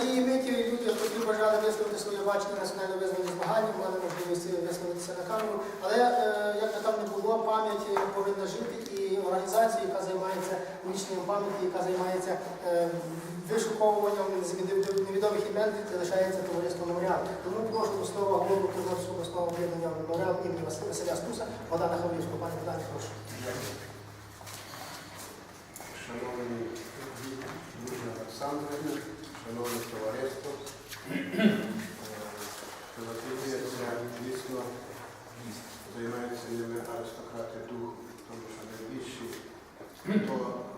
цієї миті люди, які бажали висловити своє бачення національно визнані змагання, мали можливість висловитися на камеру. Але е, як би там не було, пам'ять повинна жити і організація, яка займається вічною пам'яті, яка займається е, вишуковуванням невідомих імен, залишається товариство меморіал. Тому прошу до слова голову Тернопільського обласного об'єднання меморіал імені Василя Стуса, Богдана Хаврівського. Пане Богдане, прошу. Шановні Южна enormno tovarjestvo. Relativni eh, je odvisno, zajemajo se njeme aristokrate duh, to je še najvišji. To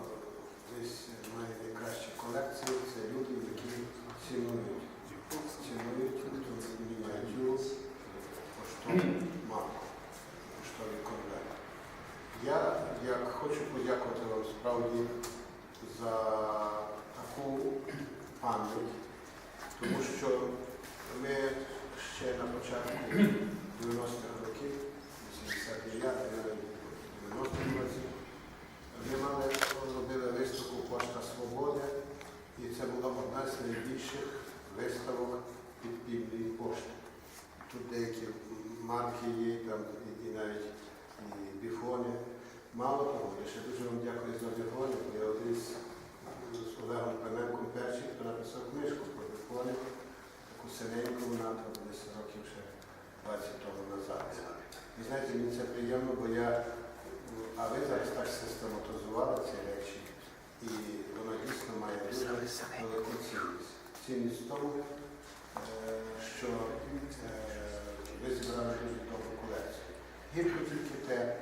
ви зібрали дуже добру колекцію. Гірко тільки те,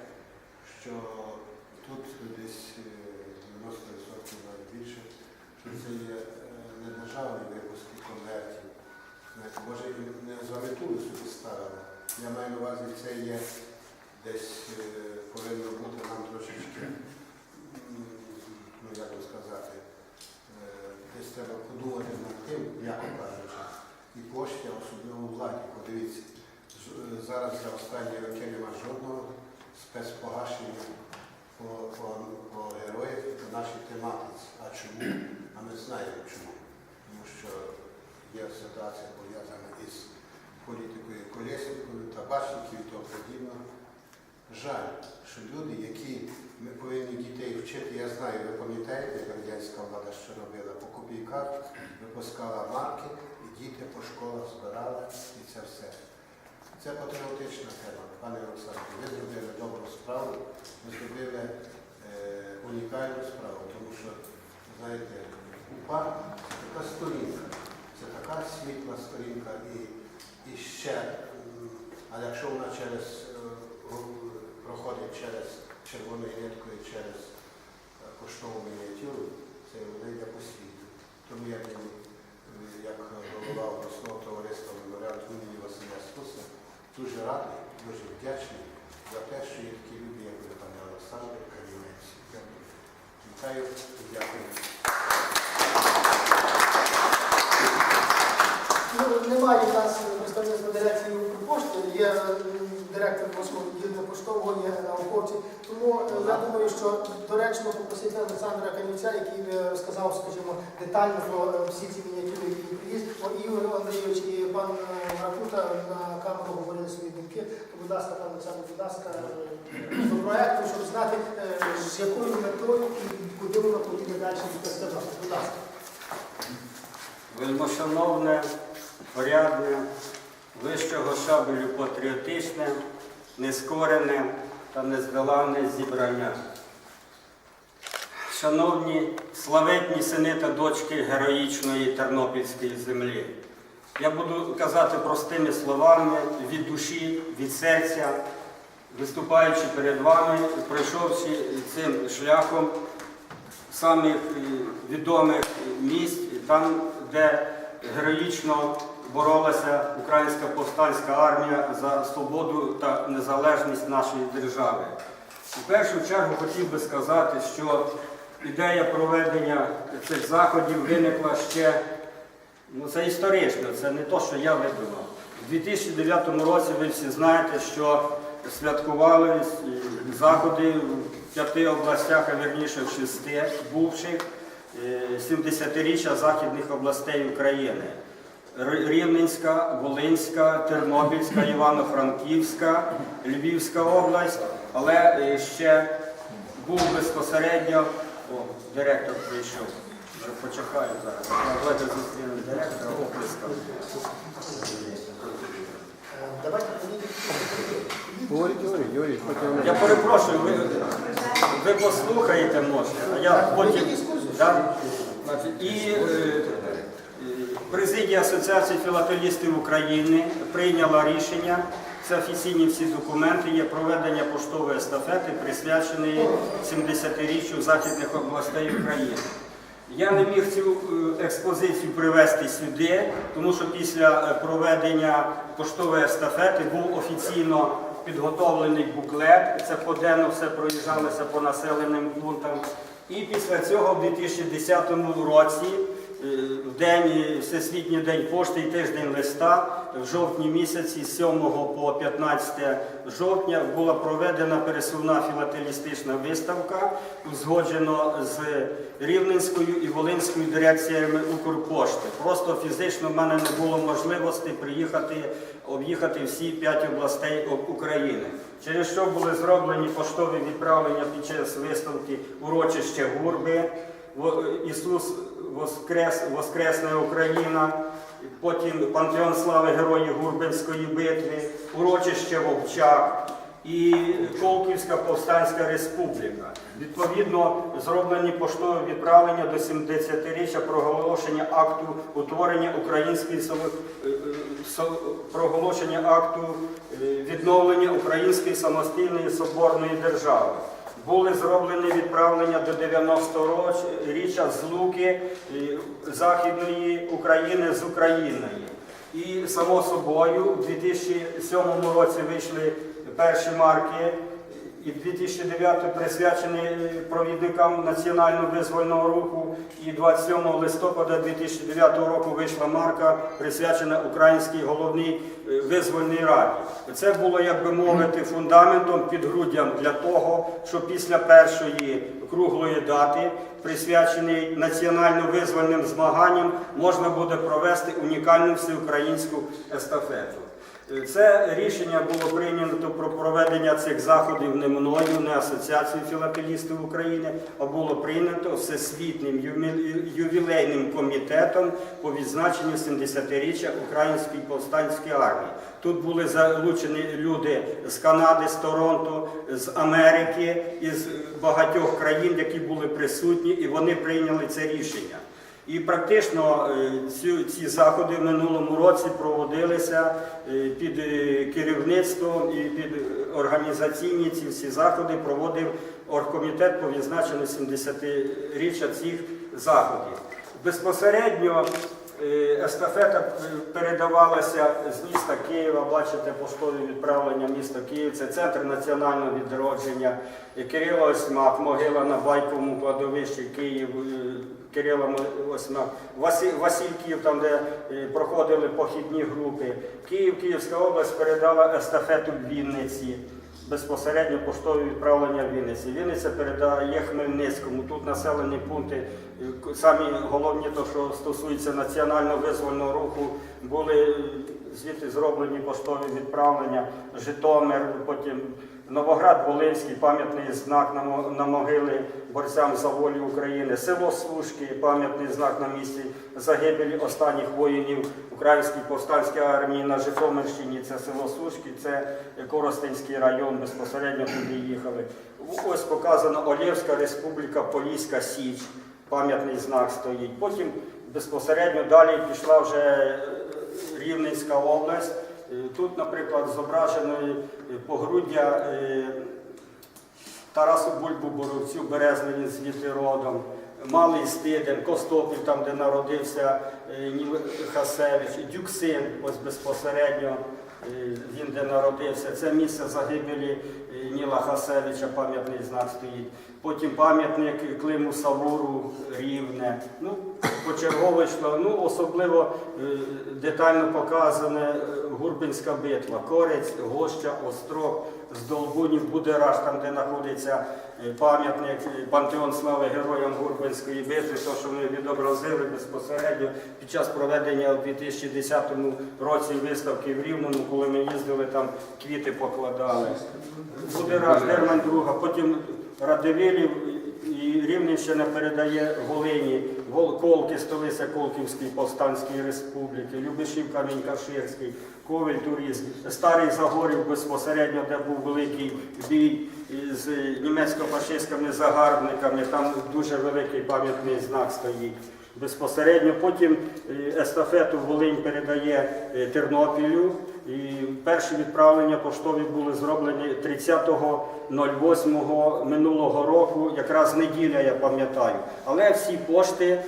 що тут десь е, 90% навіть більше, що це є е, не державні випуски конвертів. Може, не за мету собі ставили. Я маю на увазі, це є десь е, повинно бути нам трошечки, ну як би сказати, е, десь треба подумати над тим, м'яко кажучи, і кошти, а особливо владі. Подивіться, е, зараз за останні роки немає жодного спецпогашення по, по, по героїв по нашій тематиці. А чому? А ми знаємо чому. Тому що є ситуація пов'язана із політикою колєснікою, табачників і тому подібне. Жаль, що люди, які ми повинні дітей вчити, я знаю, ви пам'ятаєте, як радянська влада що робила по копійках, випускала марки, діти по школах збирали, і це все. Це патріотична тема, пане Олександре. Ви зробили добру справу, ви зробили е, унікальну справу, тому що, знаєте, УПА це така сторінка, це така світла сторінка і, і ще, м, а якщо вона через е, проходить через червоною ниткою, через е, поштову мініатюру, це вона йде по світу. Тому я е, як голова обласного товариства меморіал імені Василя Стуса, дуже радий, дуже вдячний за те, що є такі люди, як пане Олександр Кам'янець. Вітаю і дякую. Ну, немає нас представництва дирекції Укрпошти, м, директор Москового відділення поштового, є науковці. Тому е, я думаю, що доречно попросити Олександра Камівця, який е, розказав, скажімо, детально про е, всі ці мініатюри, які. О, Ігор Андрійович і пан е, Ракута на камеру говорили свої думки. То, будь ласка, пан Олександр, будь ласка, е, до проекту, щоб знати, е, з якою метою і куди воно поїде далі від Будь ласка. Вельмошановне, порядне, вищого шабелю патріотичне, нескорене та нездоланне зібрання. Шановні славетні сини та дочки героїчної Тернопільської землі, я буду казати простими словами від душі, від серця, виступаючи перед вами, пройшовши цим шляхом самих е, відомих місць, там, де героїчно боролася українська повстанська армія за свободу та незалежність нашої держави. У першу чергу хотів би сказати, що ідея проведення цих заходів виникла ще, ну це історично, це не то, що я видумав. У 2009 році ви всі знаєте, що святкували е, заходи в п'яти областях, а вірніше в шести бувших е, 70-річчя західних областей України. Рівненська, Волинська, Тернопільська, Івано-Франківська, Львівська область, але е, ще був безпосередньо. О, директор прийшов. Почекаю зараз. Давайте зустрінемо директора оплеском. Давайте. Говоріть, говоріть, говоріть, Я перепрошую, ви, ви послухаєте, може, а я потім. Да? І е, президія Асоціації філателістів України прийняла рішення. Це офіційні всі документи є проведення поштової естафети, присвяченої 70-річчю західних областей України. Я не міг цю е, експозицію привезти сюди, тому що після е, проведення поштової естафети був офіційно підготовлений буклет. Це поденно все проїжджалося по населеним пунктам. І після цього в 2010 році, день Всесвітній день пошти і тиждень листа, в жовтні місяці з 7 по 15 жовтня була проведена пересувна філателістична виставка, узгоджено з Рівненською і Волинською дирекціями Укрпошти. Просто фізично в мене не було можливості приїхати, об'їхати всі п'ять областей України. Через що були зроблені поштові відправлення під час виставки урочище Гурби, Ісус Воскрес, Воскресна Україна, потім Пантеон слави Героїв Гурбинської битви, урочище Вовчак і Колківська Повстанська Республіка. Відповідно, зроблені поштові відправлення до 70-річчя проголошення акту утворення української е, проголошення акту е, відновлення української самостійної соборної держави. Були зроблені відправлення до 90-річчя з Луки Західної України з Україною. І само собою у 2007 році вийшли перші марки, і 2009 присвячений е, провідникам національно-визвольного руху. І 27 листопада 2009 року вийшла марка, присвячена Українській головній е, визвольній раді. Це було, як би мовити, фундаментом, підґруддям для того, що після першої круглої дати, присвячений національно-визвольним змаганням, можна буде провести унікальну всеукраїнську естафету. Це рішення було прийнято про проведення цих заходів не мною, не Асоціацією філателістів України, а було прийнято Всесвітнім ювілейним комітетом по відзначенню 70-річчя Української повстанської армії. Тут були залучені люди з Канади, з Торонто, з Америки, із багатьох країн, які були присутні, і вони прийняли це рішення. І практично е, ці, ці заходи в минулому році проводилися е, під е, керівництвом і під організаційні ці всі заходи проводив оргкомітет по відзначенню 70-річчя цих заходів. Безпосередньо естафета передавалася з міста Києва. Бачите, поштові відправлення міста Київ. Це центр національного відродження. Кирило Осьмак, могила на Байковому кладовищі Київ. Е, Кирила Осьмак, Василь, Васильків, там, де е, проходили похідні групи. Київ, Київська область передала естафету Вінниці. Безпосередньо поштові відправлення Вінниці. Вінниця передає Хмельницькому. Тут населені пункти, е, самі головні, то що стосується національно-визвольного руху, були е, звідти зроблені поштові відправлення. Житомир, потім Новоград Волинський, пам'ятний знак на, могили борцям за волю України, село Слушки, пам'ятний знак на місці загибелі останніх воїнів Української повстанської армії на Житомирщині. Це село Слушки, це Коростенський район, безпосередньо туди їхали. Ось показано Олєвська республіка, Поліська Січ, пам'ятний знак стоїть. Потім безпосередньо далі пішла вже е, Рівненська область. Е, Тут, наприклад, зображено е, погруддя е, Тарасу Бульбу Боровцю, Березний він звідти родом, Малий Стиден, Костопіль, там, де народився Ніл Хасевич, Дюксин, ось безпосередньо він де народився. Це місце загибелі Ніла Хасевича, пам'ятний знак стоїть. Потім пам'ятник Климу Савуру, Рівне. Ну, почергово. Ну, особливо е, детально показане е, Гурбинська битва, Корець, Гоща, Острог, Здолбунів, Будераж, там, де знаходиться е, пам'ятник, пантеон слави героям Гурбинської битви, то, що ми відобразили безпосередньо під час проведення у 2010 році виставки в Рівному, коли ми їздили там, квіти покладали. Буде раз Герман друга, потім Радивилів і Рівненщина передає Волині, Вол- Колки, столиця Колківської повстанської республіки, Любишів Камінь-Каширський, Ковель Туріз, Старий Загорів безпосередньо, де був великий бій з німецько-фашистськими загарбниками, там дуже великий пам'ятний знак стоїть. Безпосередньо потім е, естафету Волинь передає е, Тернопілю. І перші відправлення поштові були зроблені 30.08 минулого року, якраз неділя, я пам'ятаю. Але всі пошти е,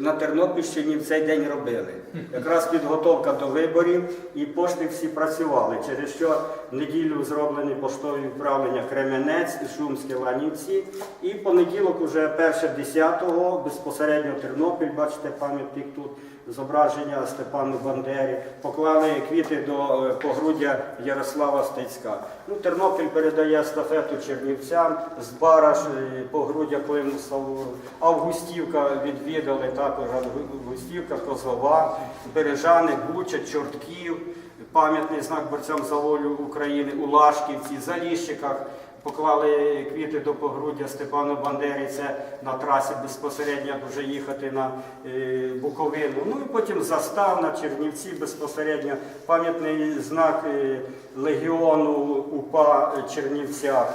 на Тернопільщині в цей день робили. Якраз підготовка до виборів і пошти всі працювали. Через що неділю зроблені поштові відправлення Кременець, Шумське, Ланівці. І понеділок, уже 1.10 безпосередньо Тернопіль, бачите, пам'ятник тут зображення Степану Бандері, поклали квіти до е, погруддя Ярослава Стецька. Ну, Тернопіль передає естафету Чернівцям, з Бараш, е, погруддя Климусову, Августівка відвідали також Августівка, Козлова, Бережани, Буча, Чортків, пам'ятний знак борцям за волю України у Лашківці, Заліщиках. Поклали квіти до погруддя Степану Бандері, це на трасі безпосередньо вже їхати на е, Буковину. Ну і потім застав на Чернівці безпосередньо пам'ятний знак е, легіону УПА Чернівцях.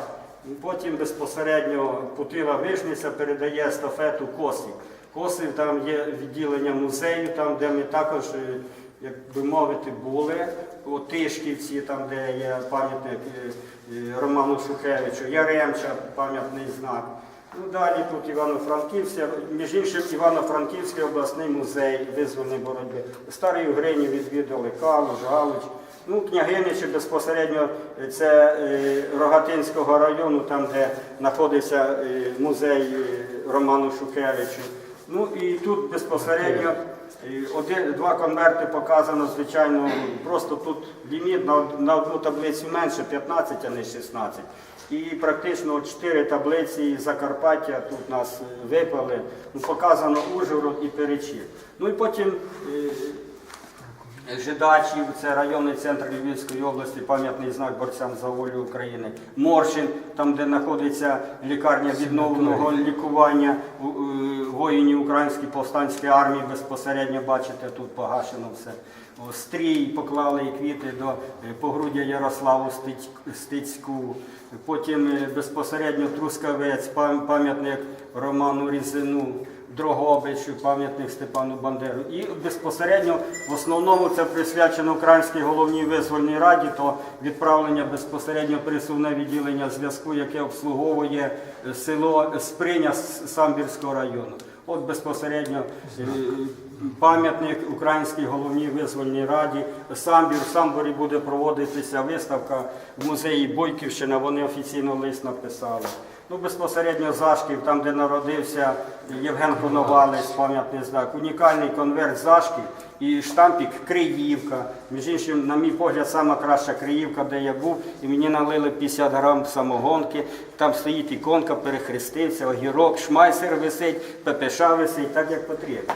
Потім безпосередньо Путила Вижниця передає естафету Косів. Косів там є відділення музею, там де ми також, е, як би мовити, були. У Тишківці, там де є пам'ятник е, е, Роману Шухевичу, Яремча, пам'ятний знак. Ну далі тут Івано-Франківська, між іншим Івано-Франківський обласний музей визвольної боротьби. Старий Угрині відвідали Калуш, Галуч. Ну, княгиничі безпосередньо е, це Рогатинського району, там де знаходиться музей Роману Шухевичу. Ну і тут безпосередньо один, два конверти показано, звичайно, просто тут ліміт на, на одну таблицю менше 15, а не 16. І практично 4 таблиці Закарпаття тут нас випали. Ну, показано Ужгород і Перечів. Ну і потім е, Жидачів, це районний центр Львівської області, пам'ятний знак борцям за волю України. Моршин, там, де знаходиться лікарня відновленого лікування е, воїнів Української повстанської армії, безпосередньо бачите, тут погашено все. Стрій поклали і квіти до е, погруддя Ярославу Стицьку. Потім е, безпосередньо Трускавець, пам'ятник Роману Різину. Дрогобичу, пам'ятник Степану Бандеру. І безпосередньо в основному це присвячено Українській головній визвольній раді, то відправлення безпосередньо присувне відділення зв'язку, яке обслуговує е, село Сприня Самбірського району. От безпосередньо е, пам'ятник Українській головній визвольній раді. Самбір в Самборі буде проводитися виставка в музеї Бойківщина. Вони офіційно лист написали. Ну, безпосередньо Зашків, там, де народився Євген Коновалець, пам'ятний знак, унікальний конверт Зашків і штампік Криївка. Між іншим, на мій погляд, сама краща Криївка, де я був, і мені налили 50 грам самогонки. Там стоїть іконка, перехрестився, огірок, шмайсер висить, ППШ висить, так як потрібно.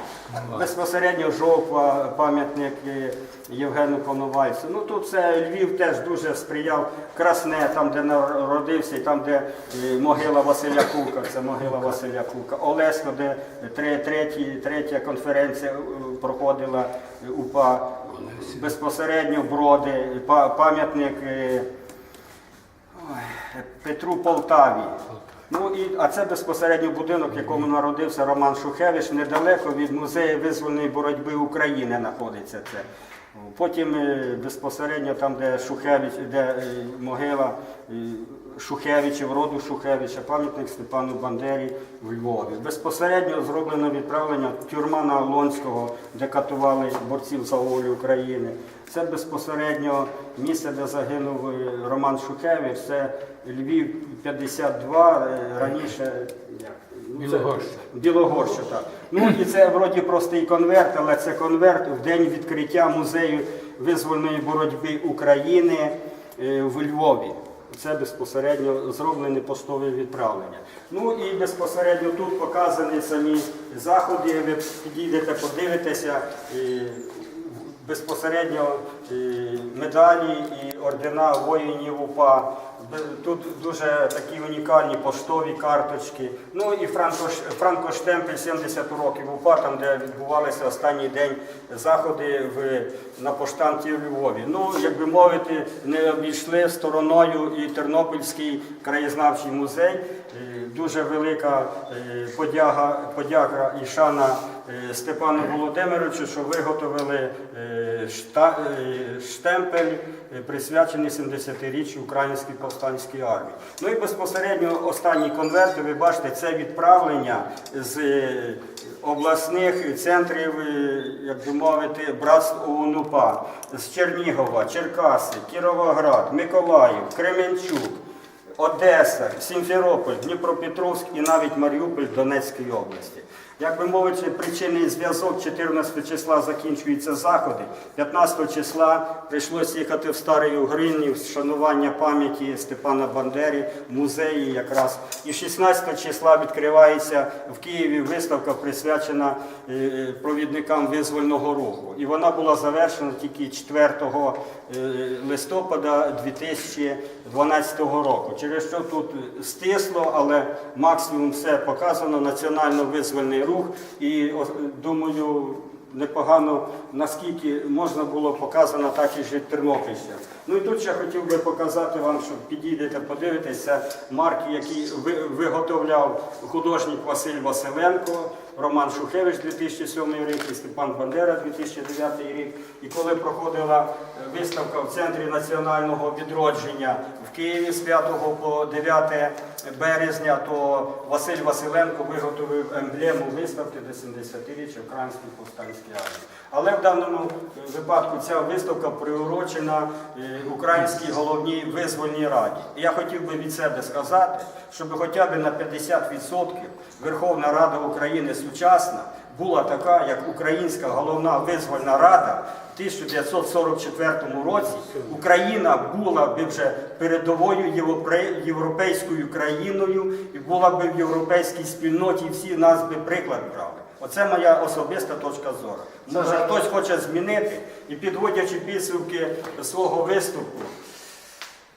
Безпосередньо жовтва, пам'ятник е, Євгену Коновальцю. Ну тут це Львів теж дуже сприяв Красне, там, де народився, і там, де е, могила Василя Кука, це могила Василя Кука. Олесько, де тре- треті, третя конференція е, проходила УПА. Безпосередньо броди, пам'ятник. е, Петру Полтаві. Ну і а це безпосередньо будинок, в якому народився Роман Шухевич, недалеко від музею визвольної боротьби України знаходиться це. Потім е, безпосередньо там, де Шухевич, де могила Шухевичів, роду Шухевича, пам'ятник Степану Бандері в Львові. Безпосередньо зроблено відправлення тюрма на Олонського, де катували борців за волю України. Це безпосередньо місце, де загинув е, Роман Шухевич. Це Львів 52, е, раніше? Ну, Білогорща. Білогорща, так. Ну і це вроді простий конверт, але це конверт в день відкриття музею визвольної боротьби України е, в Львові. Це безпосередньо зроблені поштові відправлення. Ну і безпосередньо тут показані самі заходи. Ви підійдете, подивитеся. І безпосередньо і медалі і ордена воїнів УПА. Тут дуже такі унікальні поштові карточки. Ну і Франко- Франкоштемпель 70 років УПА, там де відбувалися останній день заходи в, на поштанті у Львові. Ну, як би мовити, не обійшли стороною і Тернопільський краєзнавчий музей. Дуже велика е, подяга, подяка і шана е, Степану Володимировичу, що виготовили е, штемпель, присвячений 70-річчю Українській повстанській армії. Ну і безпосередньо останні конверти, ви бачите, це відправлення з обласних центрів, як би мовити, братств ОУН-УПА, з Чернігова, Черкаси, Кіровоград, Миколаїв, Кременчук. Одеса, Сімферополь, Дніпропетровськ і навіть Маріуполь Донецької області. Як би мовити, причинний зв'язок 14 числа закінчуються заходи. 15 числа прийшлося їхати в Старий Угринів з шанування пам'яті Степана Бандери в музеї якраз. І 16 числа відкривається в Києві виставка, присвячена е, провідникам визвольного руху. І вона була завершена тільки 4 е, листопада 2012 року. Через що тут стисло, але максимум все показано, національно-визвольний рух. І думаю, непогано наскільки можна було показано, так і ж Тернопільщина. Ну і тут ще хотів би показати вам, щоб підійдете, подивитися марки, які виготовляв художник Василь Василенко, Роман Шухевич 2007 рік і Степан Бандера 2009 рік. І коли проходила е, виставка в центрі національного відродження Києві з 5 по 9 березня, то Василь Василенко виготовив емблему виставки до 70-річчя Української повстанської армії. Але в даному випадку ця виставка приурочена е, Українській головній визвольній раді. І я хотів би від себе сказати, щоб хоча б на 50% Верховна Рада України сучасна була така, як Українська головна визвольна рада. В 1944 році Україна була би вже передовою європейською країною і була би в європейській спільноті, і всі нас би приклад брали. Оце моя особиста точка зору. Може хтось хоче змінити і підводячи підсумки свого виступу.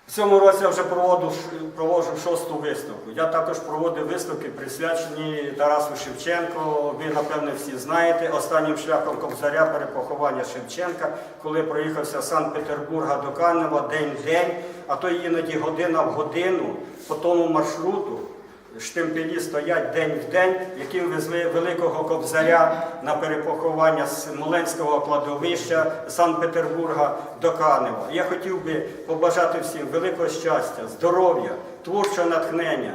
В цьому році я вже проводу, проводжу шосту виставку. Я також проводив виставки, присвячені Тарасу Шевченку. Ви, напевне, всі знаєте, останнім шляхом Кобзаря перепоховання Шевченка, коли проїхався з Санкт-Петербурга до Канева день в день, а то іноді година в годину по тому маршруту. Штемпелі стоять день в день, яким везли великого кобзаря на перепоховання з Смоленського кладовища Санкт-Петербурга до Канева. Я хотів би побажати всім великого щастя, здоров'я, творчого натхнення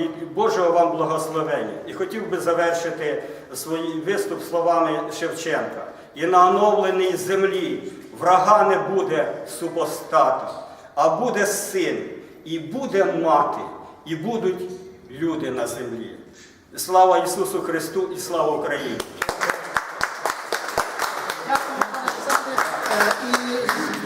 і Божого вам благословення. І хотів би завершити свій виступ словами Шевченка. І на оновленій землі врага не буде супостата, а буде син, і буде мати, і будуть люди на землі. Слава Ісусу Христу і слава Україні!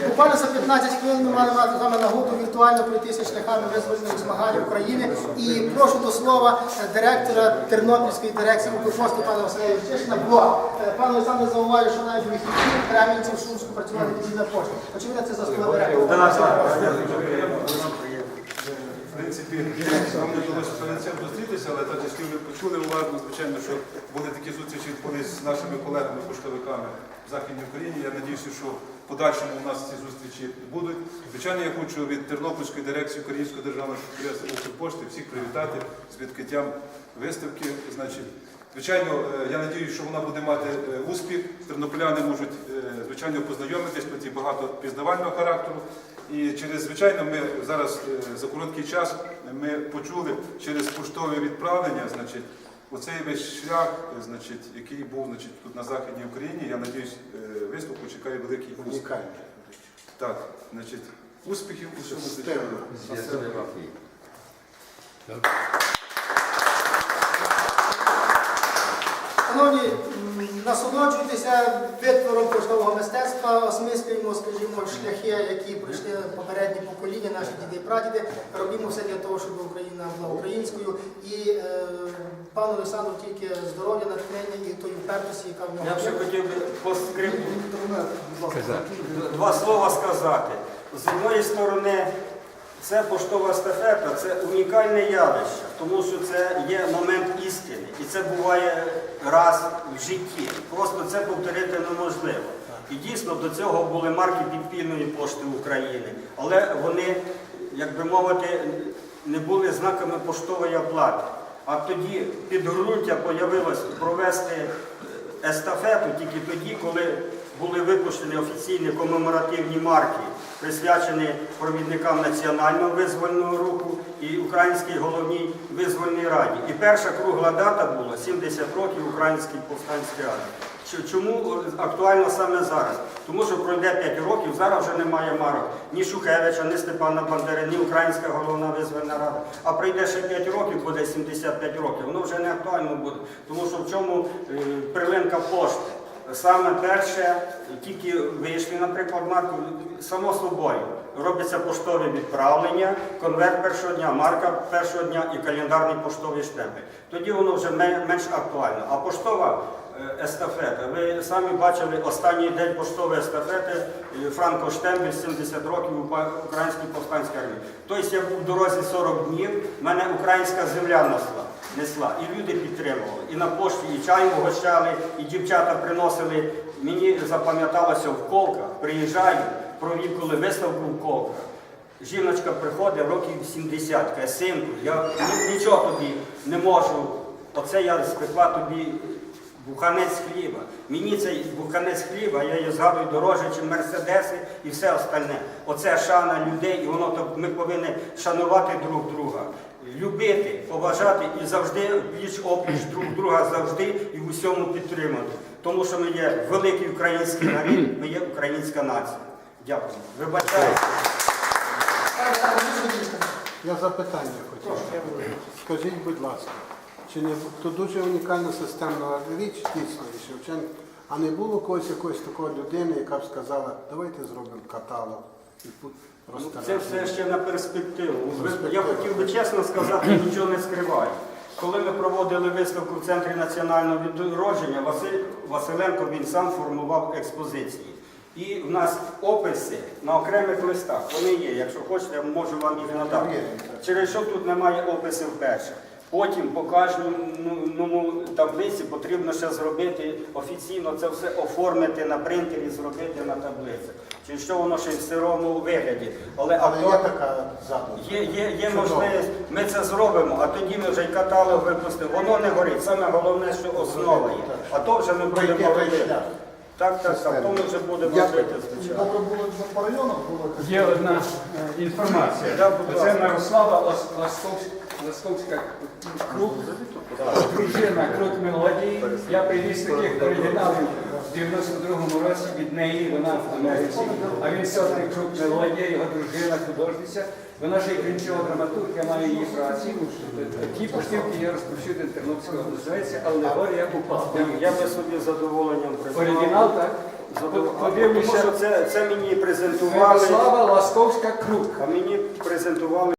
Е, буквально за 15 хвилин ми маємо з вами нагоду віртуально пройтися шляхами визвольних змагань України. І прошу до слова е, директора Тернопільської дирекції Укрпошти пана Василя Євчишина. Бо е, пан Олександр зауважив, що навіть вихідні Кремінці в Шумську працювати на пошті. Очевидно, це заслуга директора. Принципі, нам не вдалося перед цим зустрітися, але так якщо ви почули уважно, звичайно, що були такі зустрічі відбулись з нашими колегами, поштовиками в Західній Україні. Я надіюся, що в подальшому у нас ці зустрічі будуть. Звичайно, я хочу від Тернопільської дирекції Української державної підприємства Укрпошти всіх привітати з відкриттям виставки. Значить, Звичайно, е, я надіюся, що вона буде мати е, успіх. Тернополяни можуть, е, звичайно, познайомитись, тут є багато пізнавального характеру. І через, звичайно, ми зараз е, за короткий час ми почули через поштове відправлення, значить, оцей весь шлях, значить, який був значить, тут на Західній Україні. Я надіюсь, е, виставку чекає великий успіх. Унікальний. Так, значить, успіхів у всьому звичайно. Шановні, насолоджуйтеся витвором поштового мистецтва, осмислюємо, скажімо, шляхи, які пройшли попередні покоління, наші діди і прадіди. Робімо все для того, щоб Україна була українською. І е, пану Олександру тільки здоров'я, натхнення і тої впертості, яка в нього Я б ще хотів би по скрипту два слова сказати. З одної сторони, це поштова естафета, це унікальне явище, тому що це є момент істини. І це буває раз в житті. Просто це повторити неможливо. І дійсно до цього були марки підпільної пошти України, але вони, як би мовити, не були знаками поштової оплати. А тоді підґрунтя появилось провести естафету тільки тоді, коли були випущені офіційні комеморативні марки, присвячені провідникам національного визвольного руху і Українській головній визвольній раді. І перша кругла дата була 70 років Українській повстанській раді. Чому актуально саме зараз? Тому що пройде 5 років, зараз вже немає марок ні Шухевича, ні Степана Бандери, ні Українська головна визвольна рада. А пройде ще 5 років, буде 75 років, воно вже не актуально буде. Тому що в чому е, прилинка пошти? Саме перше, тільки вийшли, наприклад, марку, само собою робиться поштове відправлення, конверт першого дня, марка першого дня і календарний поштовий штемпель. Тоді воно вже менш актуально. А поштова е, естафета, ви самі бачили останній день поштової естафети е, Франко Штемпель 70 років у Українській повстанській армії. Тобто я був в дорозі 40 днів, мене українська земля несла несла. І люди підтримували. І на пошті, і чай угощали, і дівчата приносили. Мені запам'яталося в колках, приїжджаю, провів коли виставку в колках. Жіночка приходить років 70, каже, синку, я нічого тобі не можу. Оце я спекла тобі буханець хліба. Мені цей буханець хліба, я її згадую дорожче, ніж мерседеси і все остальне. Оце шана людей, і воно то ми повинні шанувати друг друга, любити, поважати і завжди пліч опліч друг друга завжди і в усьому підтримати. Тому що ми є великий український народ, ми є українська нація. Дякую. Вибачайте. Пане Олександре, ви що хочете? Я запитання хотів. Скажіть, будь ласка, чи не то дуже унікальна системна річ дійсно і Шевченко, а не було когось якоїсь такої людини, яка б сказала, давайте зробимо каталог і пу- Ну, Це все ще на перспективу. Я хотів би чесно сказати, нічого не скриваю. Коли ми проводили виставку в центрі національного відродження, Василь Василенко він сам формував експозиції. І в нас описи на окремих листах, вони є. Якщо хочете, я можу вам їх надати. Через що тут немає описів перше. Потім по кожному таблиці потрібно ще зробити офіційно це все оформити на принтері, зробити на таблиці. Через що воно ще в сирому вигляді. Але, Але є така задумка. Є, є, є можливість, ми це зробимо, а тоді ми вже й каталог випустимо. Воно не горить. Саме головне, що основа є. А то вже ми будемо робити. Так, так, так. То ми вже будемо робити, звичайно. Добре було по районах було. Є одна е, інформація. Це. Мирослава Лас- Ластовська, Ластовська Круг, дружина круг Мелодії. Я привіз таких оригіналів в 92-му році від неї, вона в Америці. А він сотник Крут Мелодія, його дружина, художниця. Вона ж і крінчова драматург, я маю її праці. Ті поштівки я розповсюдив Тернопільського називається Алегорія упав. Я би собі з задоволенням прислав. Оригінал, так? Подивлюся. що це, це мені презентували, Мирослава Ластовська Круг. а мені презентували